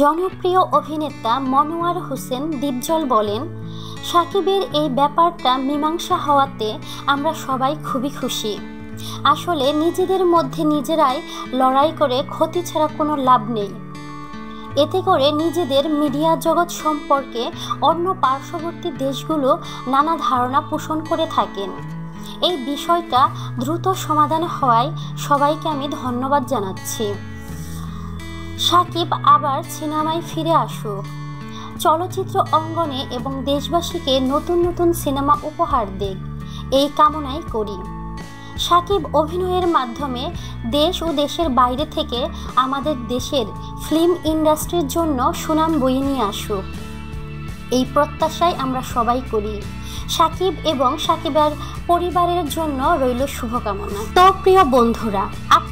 জনপ্রিয় অভিনেতা মনোয়ার হোসেন দীপজল বলেন, সাকিবের এই ব্যাপারটা মীমাংসা হওয়াতে আমরা সবাই খুবই খুশি। আসলে নিজেদের মধ্যে নিজেরাই লড়াই করে ক্ষতি ছাড়া কোনো লাভ নেই। এতে করে নিজেদের মিডিয়া জগৎ সম্পর্কে অন্য পার্শ্ববর্তী দেশগুলো নানা ধারণা পোষণ করে থাকেন। এই বিষয়টা দ্রুত সমাধান হওয়ায় সবাইকে আমি ধন্যবাদ জানাচ্ছি। সাকিব আবার সিনেমায় ফিরে আসুক। চলচ্চিত্র অঙ্গনে এবং দেশবাসীকে নতুন নতুন সিনেমা উপহার দেখ এই কামনাই করি। সাকিব অভিনয়ের মাধ্যমে দেশ ও দেশের বাইরে থেকে আমাদের দেশের ফিল্ম ইন্ডাস্ট্রির জন্য সুনাম বয়ে নিয়ে আসুক। এই প্রত্যাশাই আমরা সবাই করি। সাকিব এবং সাকিবের পরিবারের জন্য রইল শুভকামনা। তো প্রিয় বন্ধুরা